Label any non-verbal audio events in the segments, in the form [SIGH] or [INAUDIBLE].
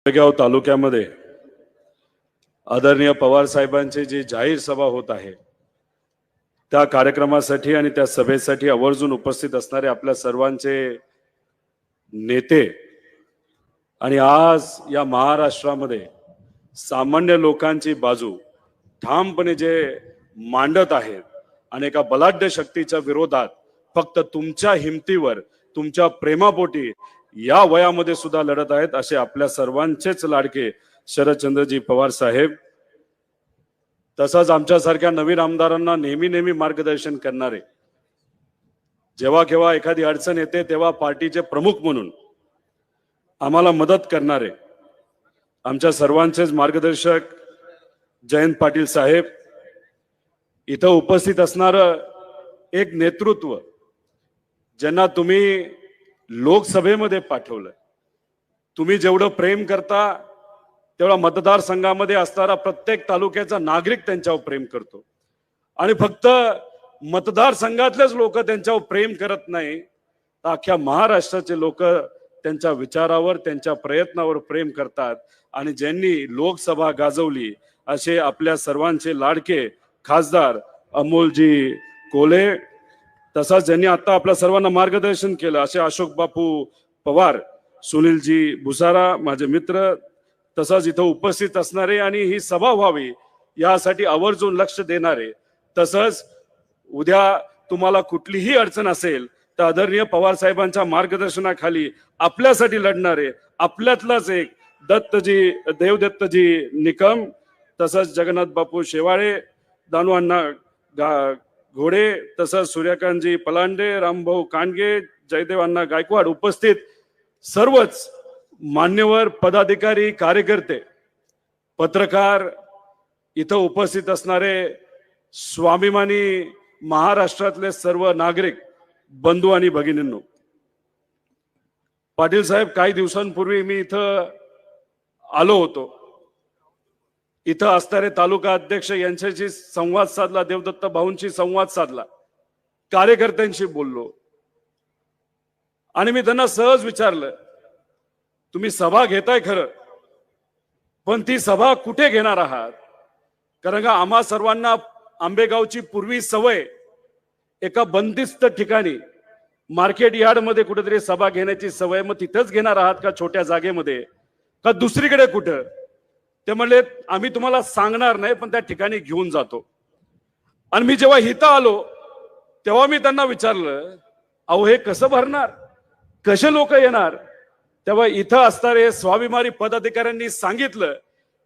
आंबेगाव तालुक्यामध्ये आदरणीय पवार साहेबांची जी जाहीर सभा होत आहे त्या कार्यक्रमासाठी आणि त्या सभेसाठी आवर्जून उपस्थित असणारे आपल्या सर्वांचे नेते आणि आज या महाराष्ट्रामध्ये सामान्य लोकांची बाजू ठामपणे जे मांडत आहेत आणि एका बलाढ्य शक्तीच्या विरोधात फक्त तुमच्या हिमतीवर तुमच्या प्रेमापोटी या वयामध्ये सुद्धा लढत आहेत असे आपल्या सर्वांचेच लाडके शरदचंद्रजी पवार साहेब. तसंच आमच्यासारख्या नवीन आमदारांना नेहमी नेहमी मार्गदर्शन करणारे. जेव्हा केव्हा एखादी अडचण येते तेव्हा पार्टीचे प्रमुख म्हणून आम्हाला मदत करणारे आमच्या सर्वांचेच मार्गदर्शक जयंत पाटील साहेब. इथं उपस्थित असणारं एक नेतृत्व ज्यांना तुम्ही लोकसभेमध्ये पाठवलं तुम्ही जेवढं प्रेम करता तेवढा मतदारसंघामध्ये असणारा प्रत्येक तालुक्याचा नागरिक त्यांच्यावर प्रेम करतो. आणि फक्त मतदारसंघातलेच लोक त्यांच्यावर प्रेम करत नाही तर अख्ख्या महाराष्ट्राचे लोक त्यांच्या विचारावर त्यांच्या प्रयत्नावर प्रेम करतात. आणि ज्यांनी लोकसभा गाजवली असे आपल्या सर्वांचे लाडके खासदार अमोलजी कोले तसाच ज्यांनी आता आपल्या सर्वांना मार्गदर्शन केलं असे अशोक बापू पवार सुनीलजी भुसारा माझे मित्र तसंच इथं उपस्थित असणारे आणि ही सभा व्हावी यासाठी आवर्जून लक्ष देणारे. तसंच उद्या तुम्हाला कुठलीही अडचण असेल तर आदरणीय पवार साहेबांच्या मार्गदर्शनाखाली आपल्यासाठी लढणारे आपल्यातलाच एक दत्तजी देवदत्तजी निकम तसंच जगन्नाथ बापू शेवाळे दानू अण्णा गा घोडे तसंच सूर्यकांतजी पलांडे रामभाऊ कांडगे जयदेवांना गायकवाड उपस्थित सर्वच मान्यवर पदाधिकारी कार्यकर्ते पत्रकार इथं उपस्थित असणारे स्वाभिमानी महाराष्ट्रातले सर्व नागरिक बंधू आणि भगिनींनो. पाटील साहेब काही दिवसांपूर्वी मी इथं आलो होतो. इथं असणारे तालुका अध्यक्ष यांच्याशी संवाद साधला देवदत्त भाऊंशी संवाद साधला. कार्यकर्त्यांशी बोललो. आणि मी त्यांना सहज विचारलं तुम्ही सभा घेताय खरं पण ती सभा कुठे घेणार आहात? कारण का आम्हा सर्वांना आंबेगावची पूर्वी सवय एका बंदिस्त ठिकाणी मार्केट यार्डमध्ये कुठेतरी सभा घेण्याची सवय मग तिथंच घेणार आहात का छोट्या जागेमध्ये? का दुसरीकडे कुठं? ते म्हणले आम्ही तुम्हाला सांगणार नाही पण त्या ठिकाणी घेऊन जातो. आणि मी जेव्हा इथं आलो तेव्हा मी त्यांना विचारलं अहो हे कसं भरणार? कसे लोक येणार? तेव्हा इथं असणारे स्वाभिमानी पदाधिकाऱ्यांनी सांगितलं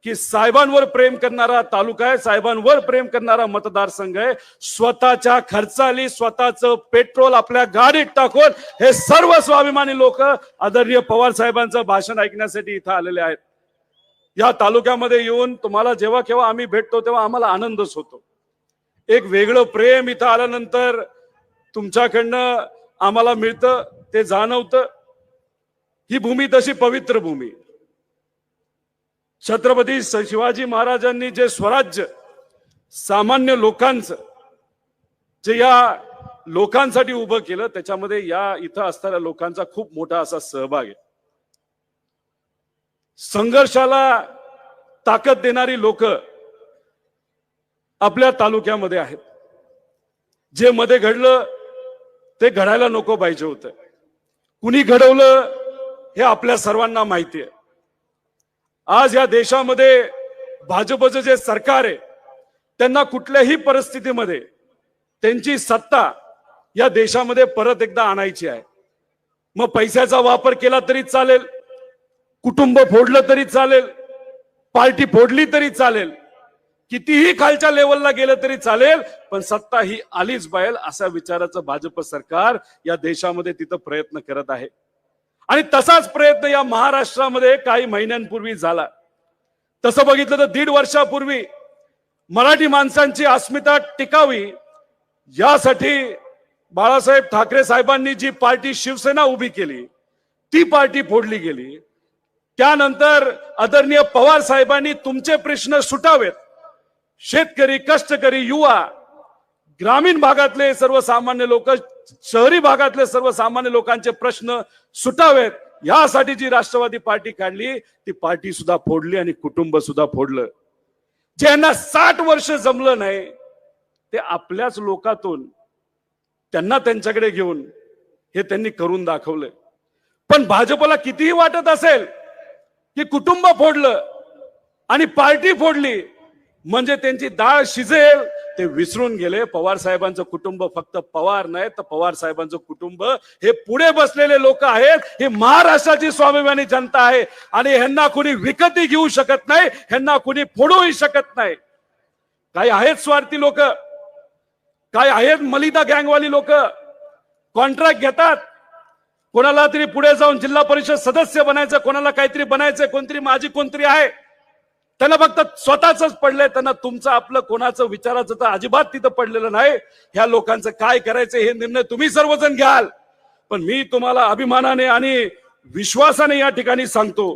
की साहेबांवर प्रेम करणारा तालुका आहे साहेबांवर प्रेम करणारा मतदारसंघ आहे. स्वतःच्या खर्चाली स्वतःचं पेट्रोल आपल्या गाडीत टाकून हे सर्व स्वाभिमानी लोक आदरणीय पवार साहेबांचं भाषण ऐकण्यासाठी इथं आलेले आहेत. या तालुक्यामध्ये येऊन तुम्हाला जेव्हा केव्हा आम्ही भेटतो तेव्हा आम्हाला आनंदच होतो. एक वेगळं प्रेम इथं आल्यानंतर तुमच्याकडनं आम्हाला मिळतं ते जाणवतं. ही भूमी तशी पवित्र भूमी. छत्रपती शिवाजी महाराजांनी जे स्वराज्य सामान्य लोकांचं जे या लोकांसाठी उभं केलं त्याच्यामध्ये या इथं असणाऱ्या लोकांचा खूप मोठा असा सहभाग आहे. संघर्षाला ताकद देणारी लोक आपल्या तालुक्यामध्ये आहेत. जे मध्ये घडलं ते घडायला नको पाहिजे होतं. कुणी घडवलं हे आपल्या सर्वांना माहिती आहे. आज या देशामध्ये भाजपचं जे सरकार आहे त्यांना कुठल्याही परिस्थितीमध्ये त्यांची सत्ता या देशामध्ये परत एकदा आणायची आहे. मग पैशाचा वापर केला तरी चालेल कुटुंब फोडलं तरी चालेल पार्टी फोडली तरी चालेल कितीही खालच्या लेवलला गेलं तरी चालेल पण सत्ता ही आलीच पाहिजे अशा विचाराचं भाजप सरकार या देशामध्ये तिथं प्रयत्न करत आहे. आणि तसाच प्रयत्न या महाराष्ट्रामध्ये काही महिन्यांपूर्वी झाला. तसं बघितलं तर दीड वर्षापूर्वी मराठी माणसांची अस्मिता टिकावी यासाठी बाळासाहेब ठाकरे साहेबांनी जी पार्टी शिवसेना उभी केली ती पार्टी फोडली गेली. त्यानंतर आदरणीय पवार साहेबांनी तुमचे प्रश्न सुटावेत. शेतकरी कष्टकरी युवा ग्रामीण भागातले सर्वसामान्य लोक शहरी भागातले सर्वसामान्य लोकांचे प्रश्न सुटावेत. यासाठी जी राष्ट्रवादी पार्टी काढली ती पार्टी सुद्धा फोडली आणि कुटुंब सुद्धा फोडलं. ज्यांना साठ वर्ष जमलं नाही ते आपल्याच लोकातून त्यांना त्यांच्याकडे घेऊन हे त्यांनी करून दाखवलंय. पण भाजपला कितीही वाटत असेल की कुटुंब फोडलं आणि पार्टी फोडली म्हणजे त्यांची डाळ शिजेल ते विसरून गेले. पवार साहेबांचं कुटुंब फक्त पवार नाही तर पवार साहेबांचं कुटुंब हे पुढे बसलेले लोक आहेत. ही महाराष्ट्राची स्वाभिमानी जनता आहे आणि ह्यांना कुणी विकती घेऊ शकत नाही ह्यांना कुणी फोडूही शकत नाही. काही आहेत स्वार्थी लोक? काय आहेत मलिदा गँगवाली लोक? कॉन्ट्रॅक्ट घेतात? कोणाला तरी पुढे जाऊन जिल्हा परिषद सदस्य बनायचं कोणाला काहीतरी बनायचं कोणतरी माझी कोणतरी आहे त्यांना फक्त स्वतःच पडलंय त्यांना तुमचं आपलं कोणाचं विचाराचं तर अजिबात तिथं पडलेलं नाही. ह्या लोकांचं काय करायचं हे निर्णय तुम्ही सर्वजण घ्याल. पण मी तुम्हाला अभिमानाने आणि विश्वासाने या ठिकाणी सांगतो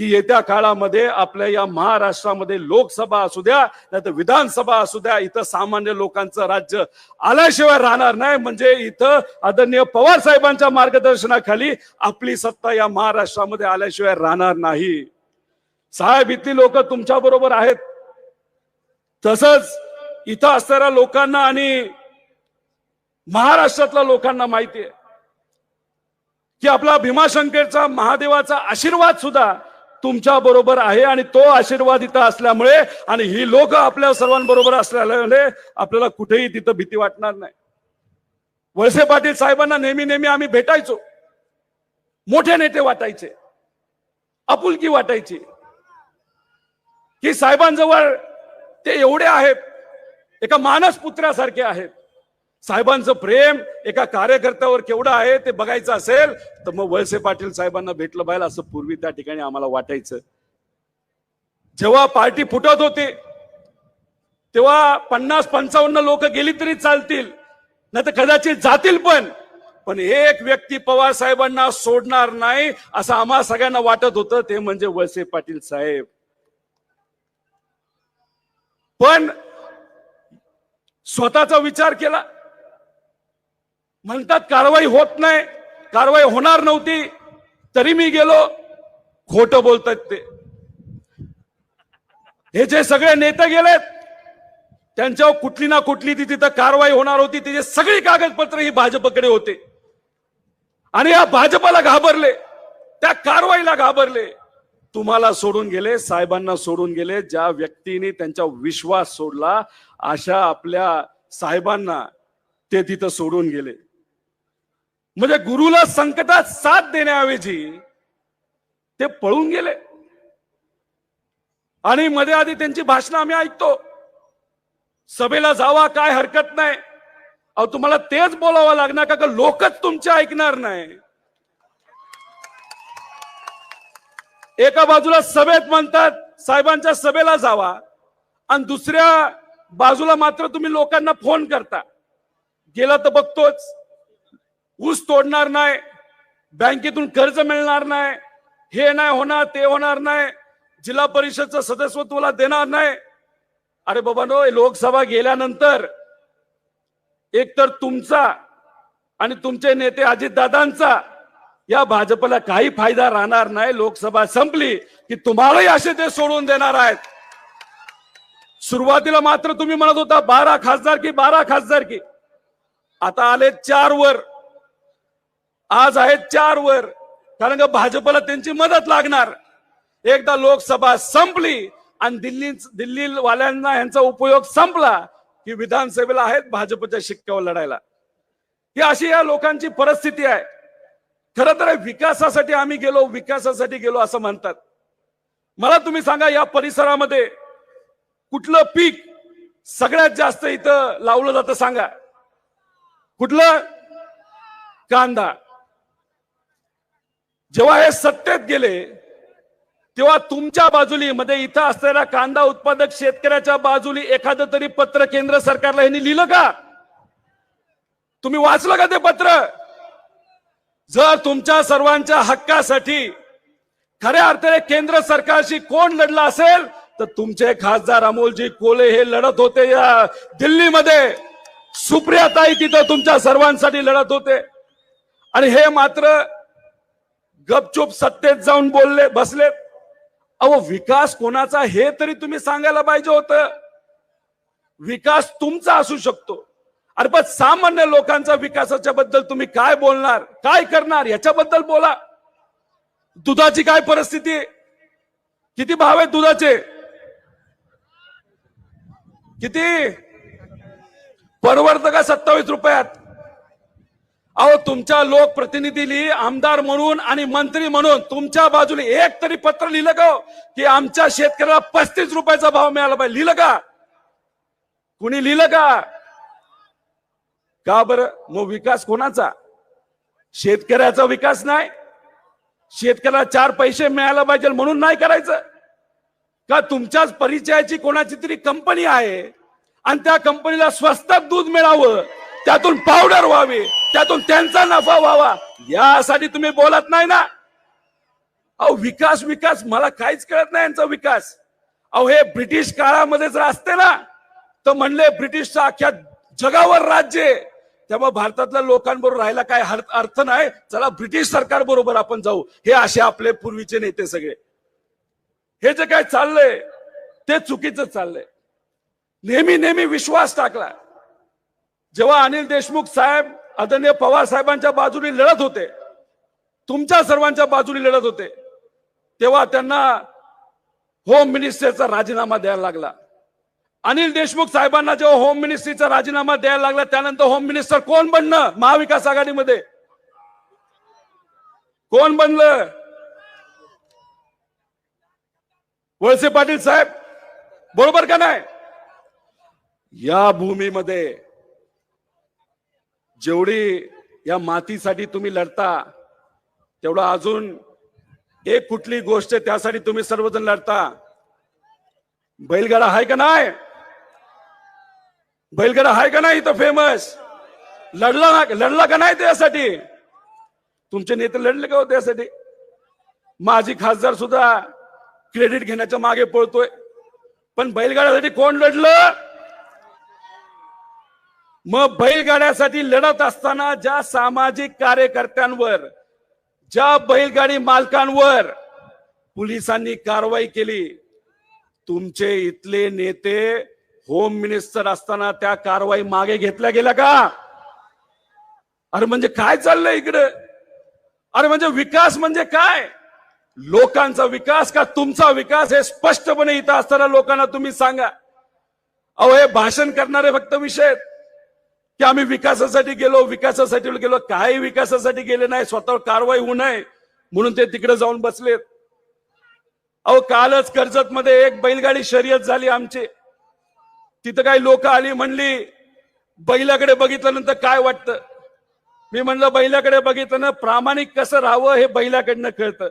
की येत्या काळामध्ये आपल्या या महाराष्ट्रामध्ये लोकसभा असू द्या नाही तर विधानसभा असू द्या इथं सामान्य लोकांचं राज्य आल्याशिवाय राहणार नाही. म्हणजे इथं आदरणीय पवार साहेबांच्या मार्गदर्शनाखाली आपली सत्ता या महाराष्ट्रामध्ये आल्याशिवाय राहणार नाही. साहेब इथली लोक तुमच्या बरोबर आहेत. तसंच इथं असणाऱ्या लोकांना आणि महाराष्ट्रातल्या लोकांना माहिती आहे की आपला भीमाशंकरचा महादेवाचा आशीर्वाद सुद्धा तुमच्या बरोबर आहे आणि तो आशीर्वाद इथं असल्यामुळे आणि ही लोक आपल्या सर्वांबरोबर असल्यामुळे आपल्याला कुठेही तिथं भीती वाटणार नाही. वळसे पाटील साहेबांना नेहमी नेहमी आम्ही भेटायचो. मोठे नेते वाटायचे. आपुलकी वाटायची. की साहेबांजवळ ते एवढे आहेत. एका मानस पुत्रासारखे आहेत. साहेबांचं प्रेम एका कार्यकर्त्यावर केवढं आहे ते बघायचं असेल तर मग वळसे पाटील साहेबांना भेटलं पाहिजे असं पूर्वी त्या ठिकाणी आम्हाला वाटायचं. जेव्हा पार्टी फुटत होती तेव्हा पन्नास पंचावन्न लोक गेली तरी चालतील नाही तर कदाचित जातील पण. पण एक व्यक्ती पवार साहेबांना सोडणार नाही असं आम्हा सगळ्यांना वाटत होतं ते म्हणजे वळसे पाटील साहेब. पण स्वतःचा विचार केला. म्हणतात कारवाई होत नाही कारवाई होणार नव्हती तरी मी गेलो. खोट बोलतात ते. हे जे सगळे नेते गेलेत त्यांच्यावर कुठली ना कुठली ती तिथं कारवाई होणार होती तिचे सगळी कागदपत्र ही भाजपकडे होते. आणि या भाजपला घाबरले त्या कारवाईला घाबरले. तुम्हाला सोडून गेले साहेबांना सोडून गेले ज्या व्यक्तीने त्यांचा विश्वास सोडला अशा आपल्या साहेबांना ते तिथं सोडून गेले. म्हणजे गुरुला संकटात साथ देण्याऐवजी ते पळून गेले. आणि मध्ये आधी त्यांची भाषणं आम्ही ऐकतो. सभेला जावा काय हरकत नाही. अहो तुम्हाला तेच बोलावं लागणार का? का लोकच तुमचे ऐकणार नाही? एका बाजूला सभेत म्हणतात साहेबांच्या सभेला जावा. आणि दुसऱ्या बाजूला मात्र तुम्ही लोकांना फोन करता. गेला तर बघतोच. ऊस तोडणार नाही बँकेतून कर्ज मिळणार नाही हे नाही होणार ते होणार नाही जिल्हा परिषदचं सदस्यत्वाला देणार नाही. अरे बाबा नो लोकसभा गेल्यानंतर एकतर तुमचा आणि तुमचे नेते अजितदादांचा या भाजपला काही फायदा राहणार नाही. लोकसभा संपली की तुम्हालाही असे ते सोडून देणार आहेत. सुरुवातीला मात्र तुम्ही म्हणत होता बारा खासदार की बारा खासदार की. आता आले चार वर आज आहेत चार वर. कारण का भाजपला त्यांची मदत लागणार. एकदा लोकसभा संपली आणि दिल्ली दिल्ली वाल्यांना यांचा उपयोग संपला की विधानसभेला आहेत भाजपच्या शिक्क्यावर लढायला. ही अशी या लोकांची परिस्थिती आहे. खर तर विकासासाठी आम्ही गेलो विकासासाठी गेलो असं म्हणतात. मला तुम्ही सांगा या परिसरामध्ये कुठलं पीक सगळ्यात जास्त इथं लावलं जातं सांगा. कुठलं? कांदा. जेव्हा हे सत्तेत गेले तेव्हा तुमच्या बाजूली मध्ये इथं असलेल्या कांदा उत्पादक शेतकऱ्याच्या बाजूली एखादं तरी पत्र केंद्र सरकारला यांनी लिहिलं का? तुम्ही वाचलं का ते पत्र? जर तुमच्या सर्वांच्या हक्कासाठी खऱ्या अर्थाने केंद्र सरकारशी कोण लढला असेल तर तुमचे खासदार अमोलजी कोले हे लढत होते या दिल्लीमध्ये. सुप्रियाताई तिथं तुमच्या सर्वांसाठी लढत होते. आणि हे मात्र गपचूप सत्तेत जाऊन बोलले बसले. अहो विकास कोणाचा हे तरी तुम्ही सांगायला पाहिजे होत. विकास तुमचा असू शकतो. अरे पण सामान्य लोकांचा विकासाच्या बद्दल तुम्ही काय बोलणार? काय करणार? याच्याबद्दल बोला. दुधाची काय परिस्थिती? किती भाव आहेत दुधाचे? किती? परवडतं का सत्तावीस रुपयात? अहो तुमच्या लोकप्रतिनिधीली आमदार म्हणून आणि मंत्री म्हणून तुमच्या बाजूने एक तरी पत्र लिहिलं का हो? की आमच्या शेतकऱ्याला पस्तीस रुपयाचा भाव मिळाला पाहिजे. लिहिलं का? कुणी लिहिलं का? का बरं? मग विकास कोणाचा? शेतकऱ्याचा विकास नाही. शेतकऱ्याला चार पैसे मिळायला पाहिजे म्हणून नाही करायचं. का तुमच्याच परिचयाची कोणाची तरी कंपनी आहे आणि त्या कंपनीला स्वस्तात दूध मिळावं त्यातून पावडर व्हावी त्यातून त्यांचा नफा व्हावा. यासाठी तुम्ही बोलत नाही ना. अहो विकास विकास. मला काहीच कळत नाही यांचा विकास. अहो हे ब्रिटिश काळामध्ये जर असते ना. तर म्हणले ब्रिटिशचं अख्ख्या जगावर राज्य आहे. त्यामुळे भारतातल्या लोकांबरोबर राहायला काय अर्थ नाही. चला ब्रिटिश सरकार बरोबर आपण जाऊ. हे असे आपले पूर्वीचे नेते सगळे. हे जे काय चाललंय ते चुकीचं चाललंय. नेहमी नेहमी विश्वास टाकला. जेव्हा अनिल देशमुख साहेब आदरणीय पवार साहेबांच्या बाजूने लढत होते. तुमच्या सर्वांच्या बाजूने लढत होते. तेव्हा त्यांना होम मिनिस्टरचा राजीनामा द्यायला लागला. अनिल देशमुख साहेबांना जेव्हा होम मिनिस्ट्रीचा राजीनामा द्यायला लागला त्यानंतर होम मिनिस्टर कोण बनणं महाविकास आघाडीमध्ये. कोण बनलं? वळसे पाटील साहेब. बरोबर का नाही? या भूमीमध्ये जेवढी या मातीसाठी तुम्ही लढता तेवढा अजून एक कुठली गोष्ट आहे त्यासाठी तुम्ही सर्वजण लढता. बैलगाडा आहे का नाही? बैलगाडा आहे का नाही इथं फेमस लढला ना लढला का नाही त्यासाठी? तुमचे नेते लढले का होते त्यासाठी? माझी खासदार सुद्धा क्रेडिट घेण्याच्या मागे पळतोय. पण बैलगाड्यासाठी कोण लढलं? मग बैलगाड्यासाठी लढत असताना ज्या सामाजिक कार्यकर्त्यांवर ज्या बैलगाडी मालकांवर पोलिसांनी कारवाई केली तुमचे इथले नेते होम मिनिस्टर असताना त्या कारवाई मागे घेतल्या गेल्या का? अरे म्हणजे काय चाललंय इकडे? अरे म्हणजे विकास म्हणजे काय? लोकांचा विकास का तुमचा विकास? हे स्पष्टपणे इथं असताना लोकांना तुम्ही सांगा. अहो हे भाषण करणारे फक्त विषय आहेत की आम्ही विकासासाठी गेलो विकासासाठी गेलो. काही विकासासाठी गेले नाही स्वतःवर कारवाई होऊ नये म्हणून ते तिकडे जाऊन बसलेत. अहो कालच कर्जत मध्ये एक बैलगाडी शर्यत झाली आमची. तिथं काही लोक आली म्हणली बैलाकडे बघितल्यानंतर काय वाटतं? मी म्हणलं बैलाकडे बघितलं ना प्रामाणिक कसं राहावं हे बैलाकडनं कळतं.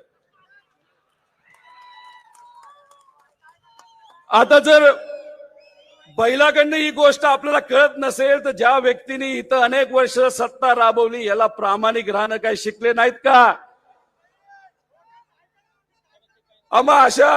आता जर बैलाकडनं ही गोष्ट आपल्याला कळत नसेल तर ज्या व्यक्तीने इथं अनेक वर्ष सत्ता राबवली याला प्रामाणिक राहणं काही शिकले नाहीत का? आम्हा अशा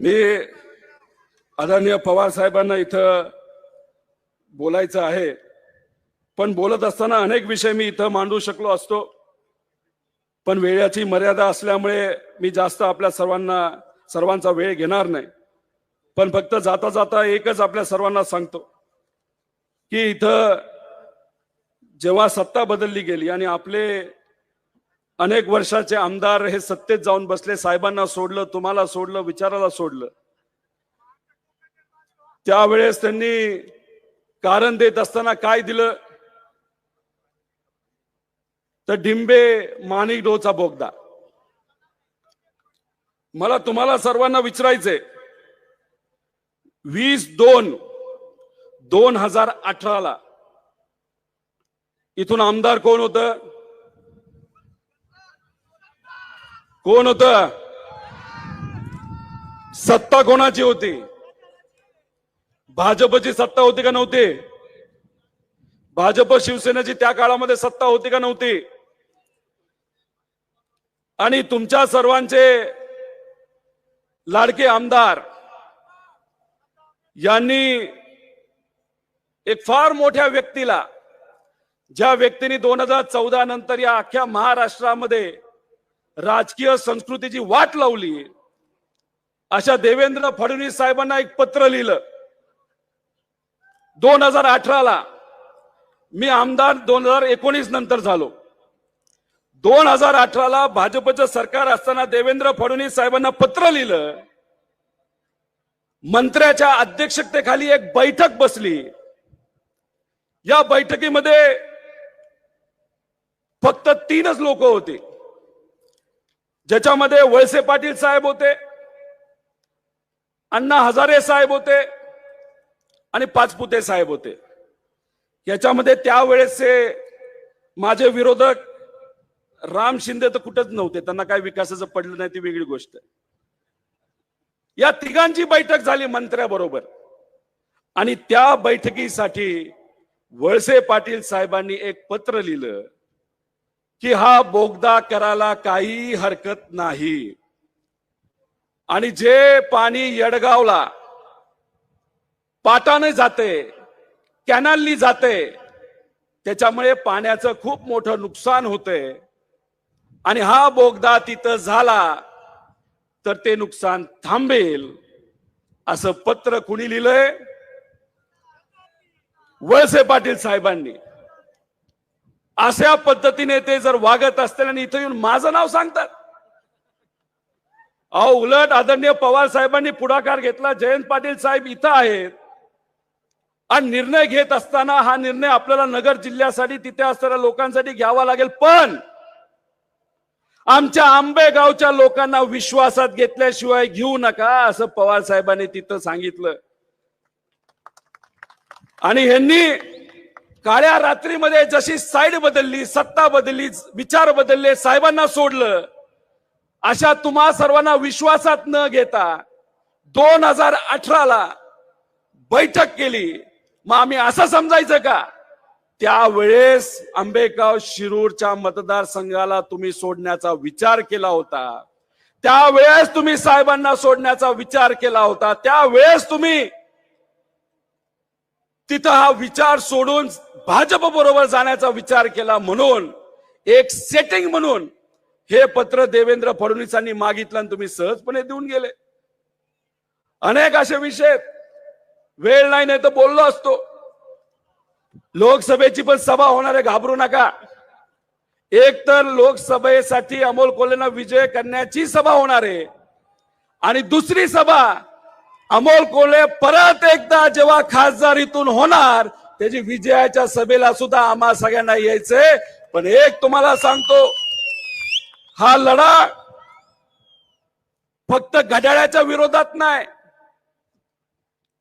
मी आदरणीय पवार साहेबांना इथं बोलायचं आहे. पण बोलत असताना अनेक विषय मी इथं मांडू शकलो असतो. पण वेळाची मर्यादा असल्यामुळे मी जास्त आपल्या सर्वांना सर्वांचा वेळ घेणार नाही. पण फक्त जाता जाता एकच आपल्या सर्वांना सांगतो. की इथं जेव्हा सत्ता बदलली गेली आणि आपले अनेक वर्षाचे आमदार हे सत्तेत जाऊन बसले साहेबांना सोडलं तुम्हाला सोडलं विचाराला सोडलं त्यावेळेस त्यांनी कारण देत असताना काय दिलं? तर डिंबे माणिक डोचा बोगदा. मला तुम्हाला सर्वांना विचारायचंय. वीस दोन दोन हजार अठराला इथून आमदार कोण होत? कोण होत? सत्ता कोणाची होती? भाजपची सत्ता होती का नव्हती? भाजप शिवसेनेची त्या काळामध्ये सत्ता होती का नव्हती? आणि तुमच्या सर्वांचे लाडके आमदार यांनी एक फार मोठ्या व्यक्तीला ज्या व्यक्तीने दोन हजार चौदा नंतर या अख्ख्या महाराष्ट्रामध्ये राजकीय संस्कृतीची वाट लावली अशा देवेंद्र फडणवीस साहेबांना एक पत्र लिहिलं. दोन हजार अठराला मी आमदार दोन हजार एकोणीस नंतर झालो. दोन हजार अठराला भाजपचं सरकार असताना देवेंद्र फडणवीस साहेबांना पत्र लिहिलं. मंत्र्याच्या अध्यक्षतेखाली एक बैठक बसली. या बैठकीमध्ये फक्त तीनच लोक होते. ज्याच्यामध्ये वळसे पाटील साहेब होते अण्णा हजारे साहेब होते आणि पाचपुते साहेब होते. याच्यामध्ये त्यावेळेसचे माझे विरोधक राम शिंदे तर कुठंच नव्हते त्यांना काय विकासाचं पडलं नाही ती वेगळी गोष्ट. या तिघांची बैठक झाली मंत्र्याबरोबर. आणि त्या बैठकीसाठी वळसे पाटील साहेबांनी एक पत्र लिहिलं की हा बोगदा करायला काही हरकत नाही. आणि जे पाणी यडगावला पाटाने जाते कॅनलनी जाते. त्याच्यामुळे पाण्याचं खूप मोठं नुकसान होते. आणि हा बोगदा तिथं झाला तर ते नुकसान थांबेल असं पत्र कुणी लिहिलंय? वळसे पाटील साहेबांनी. अशा पद्धतीने ते जर वागत असतील आणि इथं येऊन माझं नाव सांगतात. अहो उलट आदरणीय पवार साहेबांनी पुढाकार घेतला जयंत पाटील साहेब इथं आहेत. आणि निर्णय घेत असताना हा निर्णय आपल्याला नगर जिल्ह्यासाठी तिथे असणाऱ्या लोकांसाठी घ्यावा लागेल. पण आमच्या आंबेगावच्या लोकांना विश्वासात घेतल्याशिवाय घेऊ नका असं पवार साहेबांनी तिथं सांगितलं. आणि ह्यांनी काळ्या रात्रीमध्ये जशी साईड बदलली सत्ता बदलली विचार बदलले साहेबांना सोडलं अशा तुम्हा सर्वांना विश्वासात न घेता दोन हजार अठराला बैठक केली. मग आम्ही असं समजायचं का? त्यावेळेस आंबेगाव शिरूरच्या मतदारसंघाला तुम्ही सोडण्याचा विचार केला होता. त्यावेळेस तुम्ही साहेबांना सोडण्याचा विचार केला होता. त्यावेळेस तुम्ही तिथं हा विचार सोडून भाजप बरोबर जाण्याचा विचार केला म्हणून एक सेटिंग म्हणून हे पत्र देवेंद्र फडणवीसांनी मागितलं आणि तुम्ही सहजपणे देऊन गेले. अनेक असे विषय वेळ नाही नाही तर बोललो असतो. लोकसभेची पण सभा होणार आहे घाबरू नका. एक तर लोकसभेसाठी अमोल कोल्हेना विजय करण्याची सभा होणार आहे. आणि दुसरी सभा अमोल कोल्हे परत एकदा जेव्हा खासदारीतून होणार त्याची विजयाच्या सभेला सुद्धा आम्हा सगळ्यांना यायचंय. पण एक तुम्हाला सांगतो हा लढा फक्त घड्याळाच्या विरोधात नाही.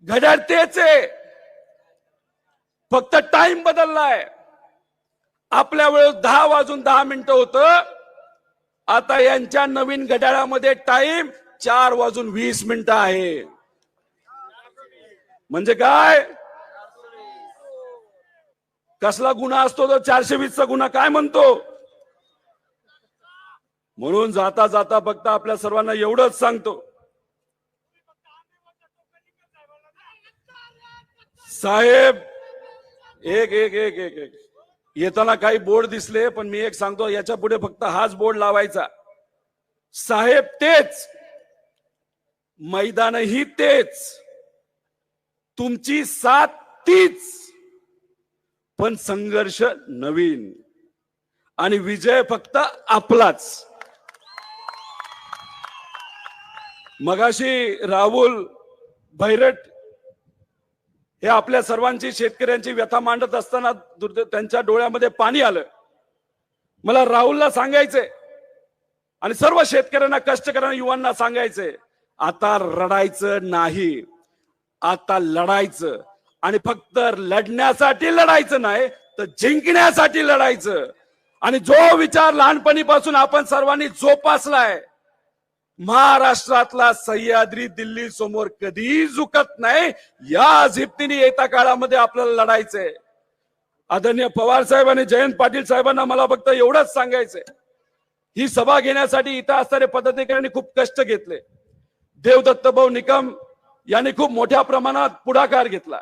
घड्याळ तेच आहे. फक्त टाइम बदललाय. आपल्या वेळेस दहा वाजून दहा मिनिटं होत. आता यांच्या नवीन घड्याळामध्ये टाइम चार वाजून वीस मिनिटं आहे. म्हणजे काय? कसला गुन्हा असतो तो? चारशे वीसचा गुन्हा काय म्हणतो? म्हणून जाता जाता फक्त आपल्या सर्वांना एवढंच सांगतो. साहेब एक एक एक एक एक. येताना काही बोर्ड दिसले पण मी एक सांगतो याच्यापुढे फक्त हाच बोर्ड लावायचा. साहेब तेच. मैदानही तेच. तुमची साथ तीच. पण संघर्ष नवीन. आणि विजय फक्त आपलाच. मगाशी राहुल भैरट हे आपल्या सर्वांची शेतकऱ्यांची व्यथा मांडत असताना त्यांच्या डोळ्यामध्ये पाणी आलं. मला राहुलला सांगायचंय. आणि सर्व शेतकऱ्यांना कष्टकऱ्यांना युवांना सांगायचंय आता रडायचं नाही. आता लढायचं. आणि फक्त लढण्यासाठी लढायचं नाही तर जिंकण्यासाठी लढायचं. आणि जो विचार लहानपणीपासून आपण सर्वांनी जोपासलाय महाराष्ट्रातला सह्याद्री दिल्ली समोर कधीही झुकत नाही या झिप्तीने येत्या काळामध्ये आपल्याला लढायचंय. आदरणीय पवार साहेब आणि जयंत पाटील साहेबांना मला फक्त एवढंच सांगायचंय. ही सभा घेण्यासाठी इथं असणारे पदाधिकाऱ्यांनी खूप कष्ट घेतले. देवदत्त भाऊ निकम यांनी खूप मोठ्या प्रमाणात पुढाकार घेतला.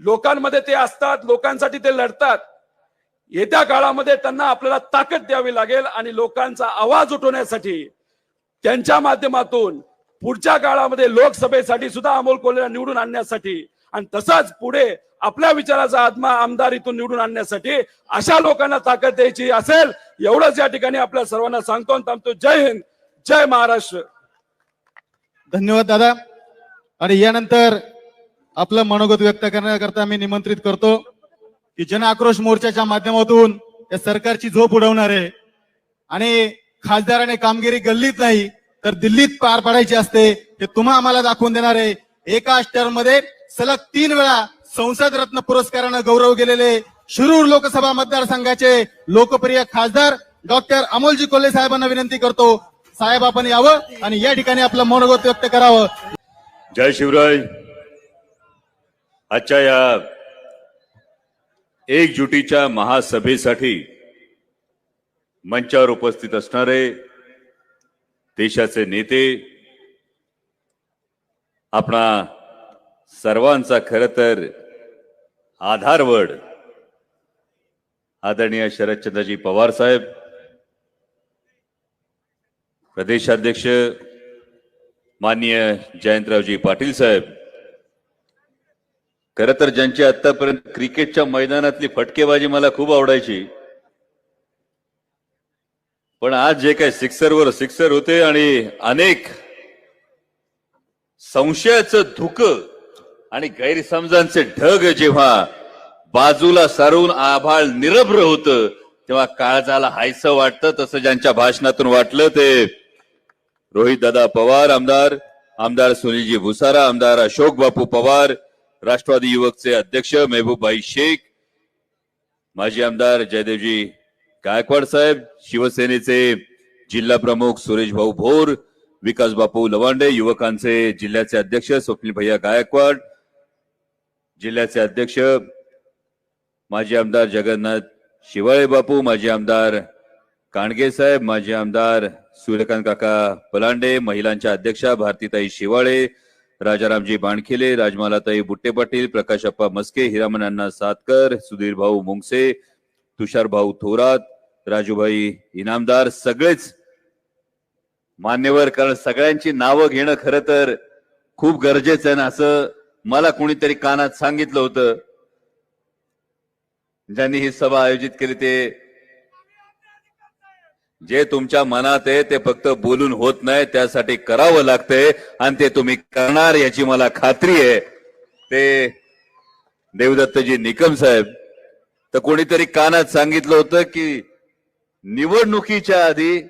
लोकांमध्ये ते असतात लोकांसाठी ते लढतात. येत्या काळामध्ये त्यांना आपल्याला ताकद द्यावी लागेल आणि लोकांचा आवाज उठवण्यासाठी त्यांच्या माध्यमातून पुढच्या काळामध्ये लोकसभेसाठी सुद्धा अमोल कोल्हेला निवडून आणण्यासाठी आणि तसाच पुढे आपल्या विचाराचा आत्मा आमदार इथून निवडून आणण्यासाठी अशा लोकांना ताकद द्यायची असेल एवढंच या ठिकाणी आपल्या सर्वांना सांगतो आणि थांबतो. जय हिंद जय महाराष्ट्र. धन्यवाद दादा. आणि यानंतर आपलं मनोगत व्यक्त करण्याकरता मी निमंत्रित करतो की जन आक्रोश मोर्चाच्या माध्यमातून या सरकारची झोप उडवणारे आणि खासदाराने कामगिरी गल्लीत नाही तर दिल्लीत पार पाडायची असते हे तुम्हा आम्हाला दाखवून देणारे एकाच टर्ममध्ये सलग तीन वेळा संसद रत्न पुरस्कारानं गौरव गेलेले शिरूर लोकसभा मतदारसंघाचे लोकप्रिय खासदार डॉक्टर अमोलजी कोल्हे साहेबांना विनंती करतो. साहेब आपण यावं आणि या ठिकाणी आपलं मनोगत व्यक्त करावं. जय शिवराय. आजच्या या एकजुटीच्या महासभेसाठी मंचावर उपस्थित असणारे देशाचे नेते आपणा सर्वांचा खर तर आधारवड आदरणीय शरदचंद्रजी पवार साहेब प्रदेशाध्यक्ष माननीय जयंतरावजी पाटील साहेब खरं तर ज्यांची आतापर्यंत क्रिकेटच्या मैदानातली फटकेबाजी मला खूप आवडायची पण आज जे काही सिक्सरवर सिक्सर होते आणि अनेक संशयाचं धुक आणि गैरसमजांचे ढग जेव्हा बाजूला सारून आभाळ निरभ्र होत तेव्हा काळजाला हायसं वाटतं तसं ज्यांच्या भाषणातून वाटलं ते रोहित दादा पवार आमदार आमदार सुनीलजी भुसारा आमदार अशोक बापू पवार राष्ट्रवादी युवकचे अध्यक्ष मेहबूबाई शेख माजी आमदार जयदेवजी गायकवाड साहेब शिवसेनेचे जिल्हा प्रमुख सुरेश भाऊ भोर विकास बापू लवांडे युवकांचे जिल्ह्याचे अध्यक्ष स्वप्नील भैया गायकवाड जिल्ह्याचे अध्यक्ष माजी आमदार जगन्नाथ शिवाळे बापू माजी आमदार कांडगे साहेब माजी आमदार सूर्यकांत काका पलांडे महिलांच्या अध्यक्षा भारतीताई शिवाळे राजारामजी बाणखिले राजमालाताई बुट्टे पाटील प्रकाशप्पा मस्के हिरामन अण्णा सातकर सुधीर भाऊ मुंगसे तुषार भाऊ थोरात राजूभाई इनामदार सगळेच मान्यवर कारण सगळ्यांची नावं घेणं खरं तर खूप गरजेचं आहे ना असं मला कोणीतरी कानात सांगितलं होतं. ज्यांनी ही सभा आयोजित केली ते जे तुमच्या मनात आहे ते फक्त बोलून होत नाही त्यासाठी करावं लागतंय आणि ते तुम्ही करणार याची मला खात्री आहे. ते देवदत्तजी निकम साहेब. तर कोणीतरी कानात सांगितलं होतं की निवडणुकीच्या आधी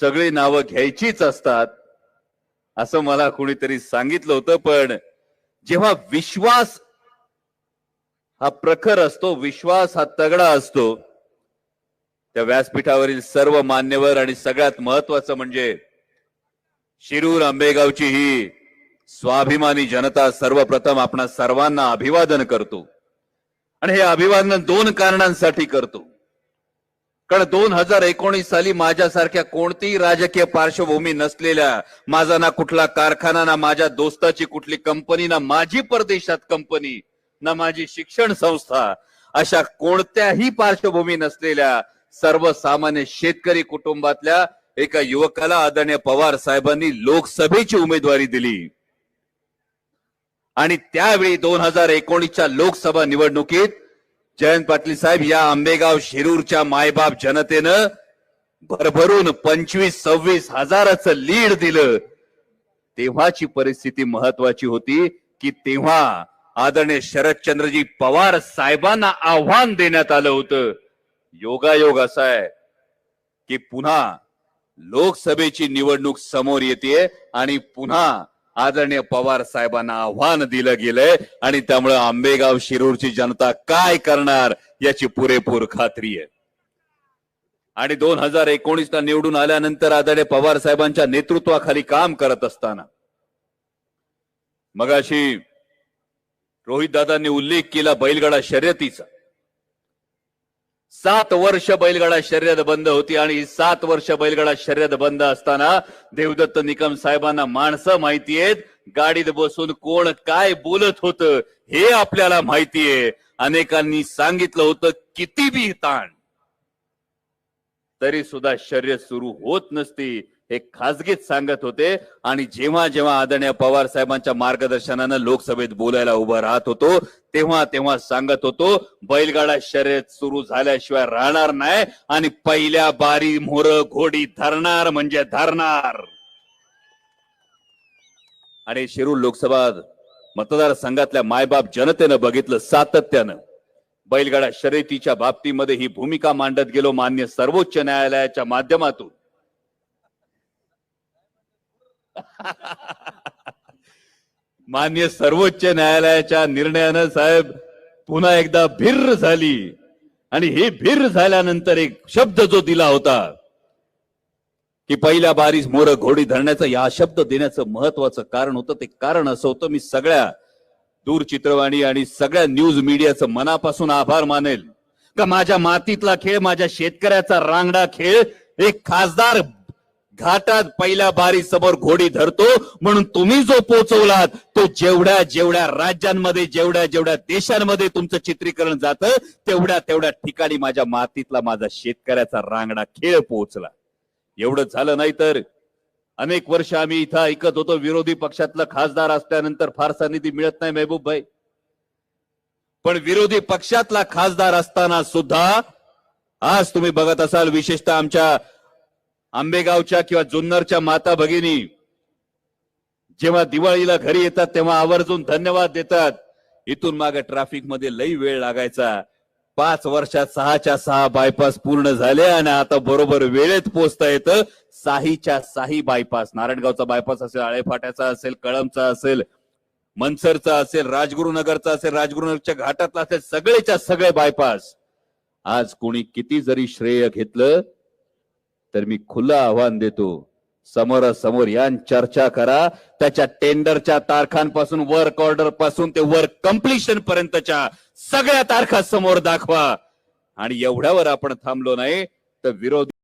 सगळी नावं घ्यायचीच असतात असं मला कोणीतरी सांगितलं होतं पण जेव्हा विश्वास हा प्रखर असतो विश्वास हा तगडा असतो त्या व्यासपीठावरील सर्व मान्यवर आणि सगळ्यात महत्वाचं म्हणजे शिरूर आंबेगावची ही स्वाभिमानी जनता सर्वप्रथम आपणा सर्वांना अभिवादन करतो. आणि हे अभिवादन दोन कारणांसाठी करतो. कारण दोन हजार एकोणीस साली माझ्यासारख्या कोणतीही राजकीय पार्श्वभूमी नसलेल्या माझा ना कुठला कारखाना ना माझ्या दोस्ताची कुठली कंपनी ना माझी परदेशात कंपनी ना माझी शिक्षण संस्था अशा कोणत्याही पार्श्वभूमी नसलेल्या सर्वसामान्य शेतकरी कुटुंबातल्या एका युवकाला आदरणीय पवार साहेबांनी लोकसभेची उमेदवारी दिली. आणि त्यावेळी दोन हजार एकोणीसच्या लोकसभा निवडणुकीत जयंत पाटील साहेब या आंबेगाव शिरूरच्या मायबाप जनतेनं भरभरून पंचवीस सव्वीस हजाराचं लीड दिलं. तेव्हाची परिस्थिती महत्वाची होती की तेव्हा आदरणीय शरदचंद्रजी पवार साहेबांना आव्हान देण्यात आलं होतं. योगायोग असा आहे की पुन्हा लोकसभेची निवडणूक समोर येते आणि पुन्हा आदरणीय पवार साहेबांना आव्हान दिलं गेलंय आणि त्यामुळे आंबेगाव शिरूरची जनता काय करणार याची पुरेपूर खात्री आहे. आणि दोन हजार एकोणीसला निवडून आल्यानंतर आदरणीय पवार साहेबांच्या नेतृत्वाखाली काम करत असताना मगाशी रोहित दादांनी उल्लेख केला बैलगडा शर्यतीचा. सात वर्ष बैलगाडा शर्यत बंद होती आणि सात वर्ष बैलगाडा शर्यत बंद असताना देवदत्त निकम साहेबांना माणसं माहिती आहेत. गाडीत बसून कोण काय बोलत होतं हे आपल्याला माहितीये अनेकांनी सांगितलं होतं किती बी ताण. तरी सुद्धा शर्यत सुरू होत नसती. हे खासगीत सांगत होते. आणि जेव्हा जेव्हा आदरणीय पवार साहेबांच्या मार्गदर्शनानं लोकसभेत बोलायला उभं राहत होतो तेव्हा तेव्हा सांगत होतो बैलगाडा शर्यत सुरू झाल्याशिवाय राहणार नाही आणि पहिल्या बारी मोर घोडी धरणार म्हणजे धरणार. आणि शिरूर लोकसभा मतदारसंघातल्या मायबाप जनतेनं बघितलं सातत्यानं. बैलगाडा शर्यतीच्या बाबतीमध्ये ही भूमिका मांडत गेलो मान्य सर्वोच्च न्यायालयाच्या माध्यमातून. [LAUGHS] मान्य सर्वोच्च न्यायालयाच्या निर्णयानं साहेब पुन्हा एकदा भिर्र झाली. आणि ही भिर्र झाल्यानंतर एक शब्द जो दिला होता की पहिल्या बारीस मोर घोडी धरण्याचं या शब्द देण्याचं महत्वाचं कारण होतं. ते कारण असं होतं मी सगळ्या दूरचित्रवाणी आणि सगळ्या न्यूज मीडियाचं मनापासून आभार मानेल. का माझ्या मातीतला खेळ माझ्या शेतकऱ्याचा रांगडा खेळ एक खासदार घाटात पहिल्या बारी समोर घोडी धरतो म्हणून तुम्ही जो पोचवलात तो जेवढ्या जेवढ्या राज्यांमध्ये जेवढ्या जेवढ्या देशांमध्ये तुमचं चित्रीकरण जातं तेवढ्या तेवढ्या ठिकाणी माझ्या मातीतला माझा शेतकऱ्याचा रांगडा खेळ पोहोचला. एवढं झालं नाही तर अनेक वर्ष आम्ही इथं ऐकत होतो विरोधी पक्षातलं खासदार असल्यानंतर फारसा निधी मिळत नाही मेहबूब भाई. पण विरोधी पक्षातला खासदार असताना सुद्धा आज तुम्ही बघत असाल विशेषतः आमच्या आंबेगावच्या किंवा जुन्नरच्या माता भगिनी जेव्हा दिवाळीला घरी येतात तेव्हा आवर्जून धन्यवाद देतात. इथून मागे ट्रॅफिकमध्ये लई वेळ लागायचा. पाच वर्षात सहाच्या सहा बायपास पूर्ण झाले आणि आता बरोबर वेळेत पोहोचता येतं. साहीच्या साही बायपास नारायणगावचा बायपास असेल आळेफाट्याचा असेल कळमचा असेल मनसरचा असेल राजगुरुनगरचा असेल राजगुरुनगरच्या घाटातला असेल सगळेच्या सगळे बायपास आज कोणी किती जरी श्रेय घेतलं तर मी खुलं आव्हान देतो. समोरासमोर या चर्चा करा. त्याच्या टेंडरच्या तारखांपासून वर्क ऑर्डरपासून ते वर्क कम्प्लिशन पर्यंतच्या सगळ्या तारखा समोर दाखवा. आणि एवढ्यावर आपण थांबलो नाही तर विरोधी